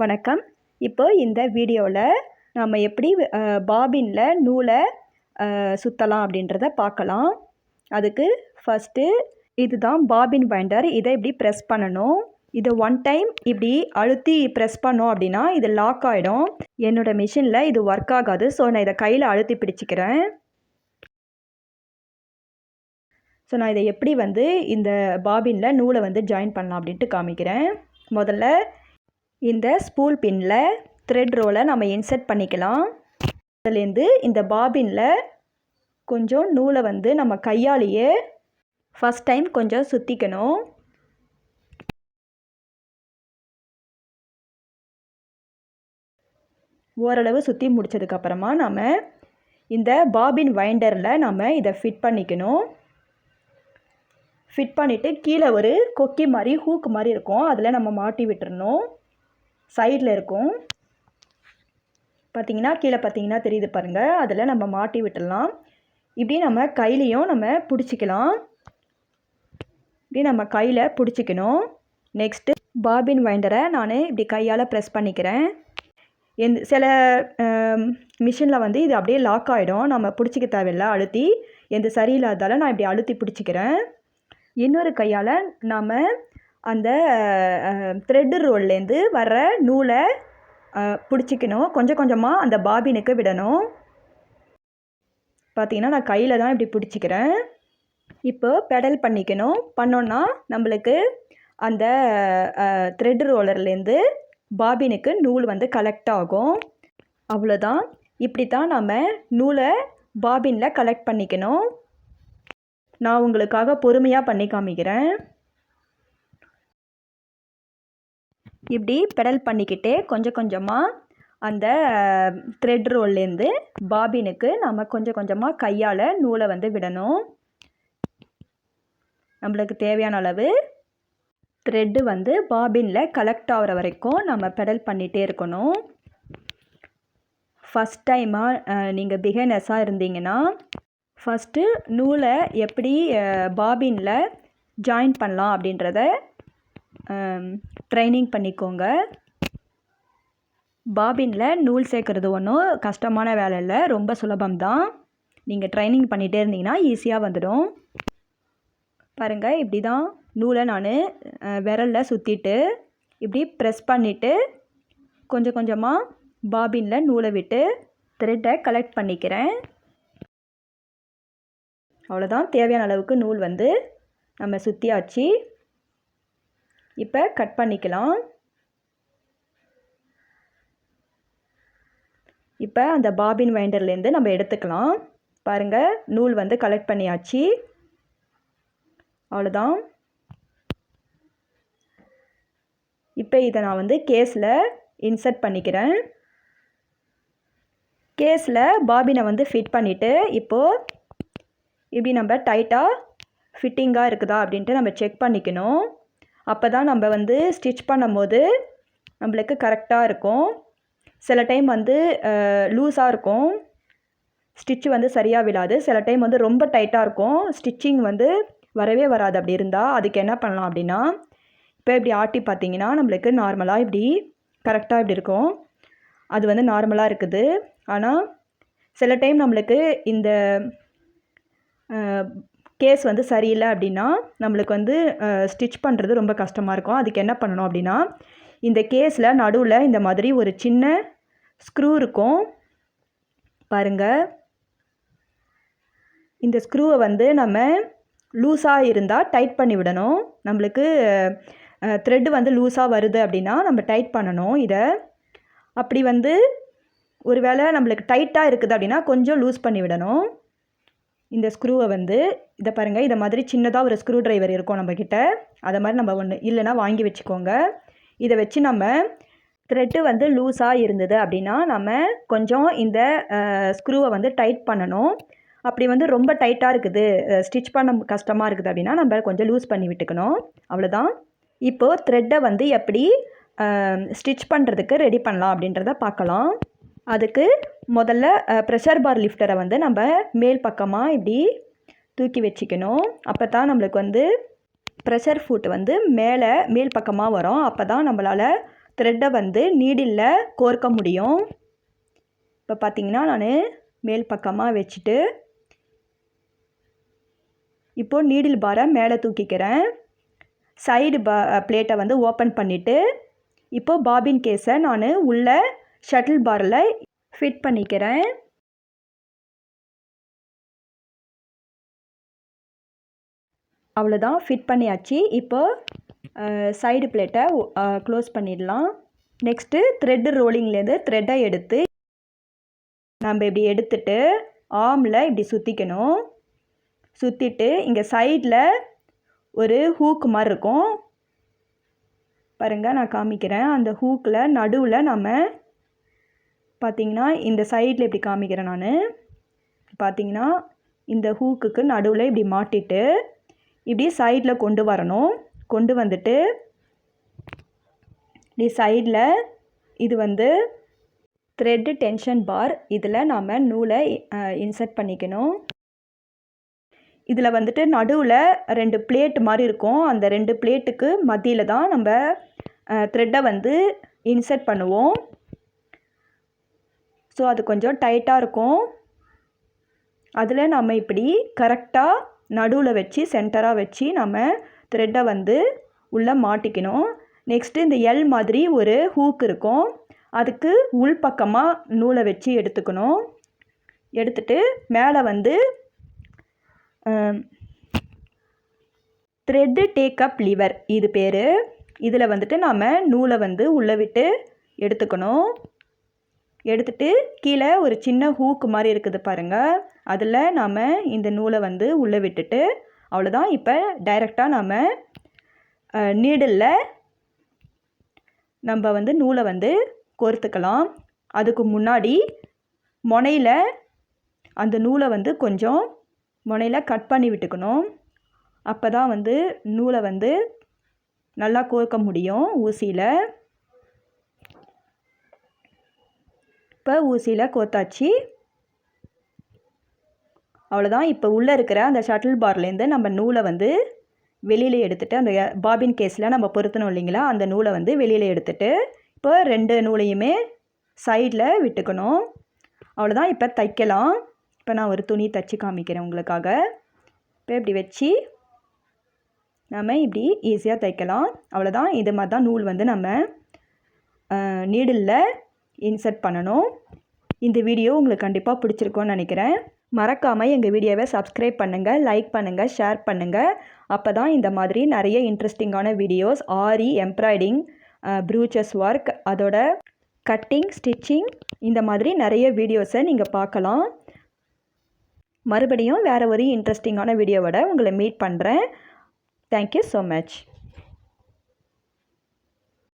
வணக்கம். இப்போ இந்த வீடியோவில் நம்ம எப்படி பாபினில் நூலை சுற்றலாம் அப்படின்றத பார்க்கலாம் அதுக்கு ஃபஸ்ட்டு இதுதான் பாபின் பைண்டர் இதை இப்படி ப்ரெஸ் பண்ணணும். இது ஒன் டைம் இப்படி அழுத்தி ப்ரெஸ் பண்ணோம் அப்படின்னா இது லாக் ஆகிடும் என்னோடய மிஷினில் இது ஒர்க் ஆகாது. ஸோ நான் இதை கையில் அழுத்தி பிடிச்சிக்கிறேன். ஸோ நான் இதை எப்படி வந்து இந்த பாபினில் நூலை வந்து ஜாயின் பண்ணலாம் அப்படின்ட்டு காமிக்கிறேன். முதல்ல இந்த ஸ்பூல் பின்னில் த்ரெட் ரோலை நம்ம இன்சர்ட் பண்ணிக்கலாம். அதுலேருந்து இந்த பாபினில் கொஞ்சம் நூலை வந்து நம்ம கையாலேயே ஃபஸ்ட் டைம் கொஞ்சம் சுற்றிக்கணும் ஓரளவு சுற்றி முடித்ததுக்கப்புறமா நம்ம இந்த பாபின் வைண்டரில் நம்ம இதை ஃபிட் பண்ணிக்கணும். ஃபிட் பண்ணிவிட்டு கீழே ஒரு கொக்கி மாதிரி ஹூக்கு மாதிரி இருக்கும். அதில் நம்ம மாட்டி விட்டுறணும். சைடில் இருக்கும். பார்த்தீங்கன்னா கீழே பார்த்தீங்கன்னா தெரியுது பாருங்கள் அதில் நம்ம மாட்டி விட்டுடலாம். இப்படி நம்ம கையிலையும் நம்ம பிடிச்சிக்கலாம். இப்படி நம்ம கையில் பிடிச்சிக்கணும். நெக்ஸ்ட்டு பாபின் வைண்டரை நான் இப்படி கையால் ப்ரெஸ் பண்ணிக்கிறேன். எந்த சில மிஷினில் வந்து இது அப்படியே லாக் ஆகிடும் நம்ம பிடிச்சிக்க தேவையில்ல அழுத்தி. எந்த சரியில்லாதால நான் இப்படி அழுத்தி பிடிச்சிக்கிறேன். இன்னொரு கையால் நாம் அந்த த்ரெட்டு ரோல்லேருந்து வர்ற நூலை பிடிச்சிக்கணும். கொஞ்சம் கொஞ்சமாக அந்த பாபினுக்கு விடணும். பார்த்திங்கன்னா நான் கையில் தான் இப்படி பிடிச்சிக்கிறேன். இப்போ பெடல் பண்ணிக்கணும். பண்ணோன்னா நம்மளுக்கு அந்த த்ரெட் ரோலர்லேருந்து பாபினுக்கு நூல் வந்து கலெக்ட் ஆகும். அவ்வளோதான். இப்படி தான் நம்ம நூலை பாபினில் கலெக்ட் பண்ணிக்கணும். நான் உங்களுக்காக பொறுமையாக பண்ணி காமிக்கிறேன். இப்படி பெடல் பண்ணிக்கிட்டே கொஞ்சம் கொஞ்சமாக அந்த த்ரெட் ரோல்லேருந்து பாபினுக்கு நம்ம கொஞ்சம் கொஞ்சமாக கையால் நூலை வந்து விடணும். நம்மளுக்கு தேவையான அளவு த்ரெட்டு வந்து பாபினில் கலெக்ட் ஆகிற வரைக்கும் நம்ம பெடல் பண்ணிகிட்டே இருக்கணும். ஃபஸ்ட் டைமாக நீங்கள் பிகைனஸாக இருந்தீங்கன்னா ஃபஸ்ட்டு நூலை எப்படி பாபினில் ஜாயின் பண்ணலாம் அப்படின்றத ட்ரைனிங் பண்ணிக்கோங்க. பாபினில் நூல் சேர்க்குறது ஒன்றும் கஷ்டமான வேலை இல்லை. ரொம்ப சுலபம்தான். நீங்கள் ட்ரைனிங் பண்ணிகிட்டே இருந்தீங்கன்னா ஈஸியாக வந்துடும். பாருங்கள் இப்படி தான் நூலை நான் விரலில் சுற்றிட்டு இப்படி ப்ரெஸ் பண்ணிவிட்டு கொஞ்சம் கொஞ்சமாக பாபினில் நூலை விட்டு த்ரெட்டை கலெக்ட் பண்ணிக்கிறேன். அவ்வளோதான் தேவையான அளவுக்கு நூல் வந்து நம்ம சுற்றியாச்சு இப்போ கட் பண்ணிக்கலாம். இப்போ அந்த பாபின் வைண்டர்லேருந்து நம்ம எடுத்துக்கலாம். பாருங்கள் நூல் வந்து கலெக்ட் பண்ணியாச்சு. அவ்வளோதான் இப்போ இதை நான் வந்து கேஸில் இன்சர்ட் பண்ணிக்கிறேன். கேஸில் பாபினை வந்து ஃபிட் பண்ணிவிட்டு இப்போது இப்படி நம்ம டைட்டாக ஃபிட்டிங்காக இருக்குதா அப்படின்ட்டு நம்ம செக் பண்ணிக்கணும். அப்போ தான் நம்ம வந்து ஸ்டிச் பண்ணும்போது நம்மளுக்கு கரெக்டாக இருக்கும். சில டைம் வந்து லூஸாக இருக்கும். ஸ்டிச் வந்து சரியாக விழாது. சில டைம் வந்து ரொம்ப டைட்டாக இருக்கும். ஸ்டிச்சிங் வந்து வரவே வராது. அப்படி இருந்தால் அதுக்கு என்ன பண்ணலாம் அப்படின்னா இப்போ இப்படி ஆட்டி பார்த்தீங்கன்னா நம்மளுக்கு நார்மலாக இப்படி கரெக்டாக இப்படி இருக்கும். அது வந்து நார்மலாக இருக்குது. ஆனால் சில டைம் நம்மளுக்கு இந்த கேஸ் வந்து சரியில்லை அப்படின்னா நம்மளுக்கு வந்து ஸ்டிச் பண்ணுறது ரொம்ப கஷ்டமாக இருக்கும். அதுக்கு என்ன பண்ணணும் அப்படின்னா இந்த கேஸில் நடுவில் இந்த மாதிரி ஒரு சின்ன ஸ்க்ரூ இருக்கும். பாருங்கள் இந்த ஸ்க்ரூவை வந்து நம்ம லூஸாக இருந்தால் டைட் பண்ணி விடணும். நம்மளுக்கு த்ரெட்டு வந்து லூஸாக வருது அப்படின்னா நம்ம டைட் பண்ணணும் இதை. அப்படி வந்து ஒரு வேளை நம்மளுக்கு டைட்டாக இருக்குது அப்படின்னா கொஞ்சம் லூஸ் பண்ணி விடணும். இந்த ஸ்க்ரூவை வந்து இதை பாருங்கள் இதை மாதிரி சின்னதாக ஒரு ஸ்க்ரூ ட்ரைவர் இருக்கும் நம்மக்கிட்ட அதை மாதிரி நம்ம ஒன்று இல்லைன்னா வாங்கி வச்சுக்கோங்க. இதை வச்சு நம்ம த்ரெட்டு வந்து லூஸாக இருந்தது அப்படின்னா நம்ம கொஞ்சம் இந்த ஸ்க்ரூவை வந்து டைட் பண்ணணும். அப்படி வந்து ரொம்ப டைட்டாக இருக்குது ஸ்டிச் பண்ண கஷ்டமாக இருக்குது அப்படின்னா நம்ம கொஞ்சம் லூஸ் பண்ணி விட்டுக்கணும். அவ்வளோதான் இப்போது த்ரெட்டை வந்து எப்படி ஸ்டிச் பண்ணுறதுக்கு ரெடி பண்ணலாம் அப்படின்றத பார்க்கலாம். அதுக்கு முதல்ல ப்ரெஷர் பார் லிஃப்டரை வந்து நம்ம மேல் பக்கமாக இப்படி தூக்கி வச்சுக்கணும். அப்போ தான் நம்மளுக்கு வந்து ப்ரெஷர் ஃபுட் வந்து மேலே மேல் பக்கமாக வரும். அப்போ தான் நம்மளால் த்ரெட்டை வந்து நீடிலில் கோர்க்க முடியும். இப்போ பார்த்தீங்கன்னா நான் மேல் பக்கமாக வச்சுட்டு இப்போது நீடில் பாரை மேலே தூக்கிக்கிறேன். சைடு ப பிளேட்டை வந்து ஓப்பன் பண்ணிவிட்டு இப்போது பாபின் கேஸை நான் உள்ளே ஷட்டில் பாரில் ஃபிட் பண்ணிக்கிறேன். அவ்வளோதான் ஃபிட் பண்ணியாச்சு. இப்போ சைடு பிளேட்டை க்ளோஸ் பண்ணிடலாம். நெக்ஸ்ட்டு த்ரெட்டு ரோலிங்லேருந்து த்ரெட்டை எடுத்து நம்ம இப்படி எடுத்துட்டு ஆமில் இப்படி சுற்றிக்கணும் சுற்றிட்டு இங்கே சைடில் ஒரு ஹூக் மாதிரி இருக்கும். பாருங்கள் நான் காமிக்கிறேன். அந்த ஹூக்கில் நடுவில் நம்ம பார்த்திங்கன்னா இந்த சைடில் இப்படி காமிக்கிறேன் நான். பார்த்தீங்கன்னா இந்த ஹூக்குக்கு நடுவில் இப்படி மாட்டிட்டு இப்படி சைடில் கொண்டு வரணும். கொண்டு வந்துட்டு இப்படி சைடில் இது வந்து த்ரெட்டு டென்ஷன் பார் இதில் நாம் நூலை இன்சர்ட் பண்ணிக்கணும். இதில் வந்துட்டு நடுவில் ரெண்டு பிளேட் மாதிரி இருக்கும். அந்த ரெண்டு பிளேட்டுக்கு மத்தியில் தான் நம்ம த்ரெட்டை வந்து இன்சர்ட் பண்ணுவோம். ஸோ அது கொஞ்சம் டைட்டாக இருக்கும். அதில் நம்ம இப்படி கரெக்டாக நடுவில் வச்சு சென்டராக வச்சு நம்ம த்ரெட்டை வந்து உள்ளே மாட்டிக்கணும். நெக்ஸ்ட்டு இந்த எல் மாதிரி ஒரு ஹூக் இருக்கும். அதுக்கு உள்பக்கமாக நூலை வச்சு எடுத்துக்கணும். எடுத்துட்டு மேலே வந்து த்ரெட்டு டேக்கப் லிவர் இது பேர். இதில் வந்துட்டு நாம் நூலை வந்து உள்ளே விட்டு எடுத்துக்கணும். எடுத்துட்டு கீழே ஒரு சின்ன ஹூக்கு மாதிரி இருக்குது பாருங்கள் அதில் நாம் இந்த நூலை வந்து உள்ளே விட்டுட்டு அவ்வளோதான் இப்போ டைரெக்டாக நாம் நீடலில் நம்ம வந்து நூலை வந்து கோர்த்துக்கலாம். அதுக்கு முன்னாடி முனையில் அந்த நூலை வந்து கொஞ்சம் முனையில் கட் பண்ணி விட்டுக்கணும். அப்போ தான் வந்து நூலை வந்து நல்லா கோர்க்க முடியும் ஊசியில். இப்போ ஊசியில் கோத்தாச்சு. அவ்வளோதான் இப்போ உள்ளே இருக்கிற அந்த ஷட்டில் பார்லேருந்து நம்ம நூலை வந்து வெளியில் எடுத்துகிட்டு அந்த பாபின் கேஸில் நம்ம பொருத்தணும் இல்லைங்களா? அந்த நூலை வந்து வெளியில் எடுத்துகிட்டு இப்போ ரெண்டு நூலையுமே சைடில் விட்டுக்கணும். அவ்வளோதான் இப்போ தைக்கலாம். இப்போ நான் ஒரு துணி தைச்சி காமிக்கிறேன் உங்களுக்காக. இப்போ இப்படி வச்சு நம்ம இப்படி ஈஸியாக தைக்கலாம். அவ்வளோதான் இது மாதிரி தான் நூல் வந்து நம்ம நீடில் இன்சர்ட் பண்ணணும். இந்த வீடியோ உங்களுக்கு கண்டிப்பாக பிடிச்சிருக்கோன்னு நினைக்கிறேன். மறக்காமல் எங்கள் வீடியோவை சப்ஸ்கிரைப் பண்ணுங்கள் லைக் பண்ணுங்கள் ஷேர் பண்ணுங்கள் அப்போ தான் இந்த மாதிரி நிறைய இன்ட்ரெஸ்டிங்கான videos aari embroidering brooches work அதோட கட்டிங் ஸ்டிச்சிங் இந்த மாதிரி நிறைய வீடியோஸை நீங்கள் பார்க்கலாம். மறுபடியும் வேறு ஒரு இன்ட்ரெஸ்டிங்கான வீடியோவோட உங்களை மீட் பண்ணுறேன் தேங்க்யூ ஸோ மச்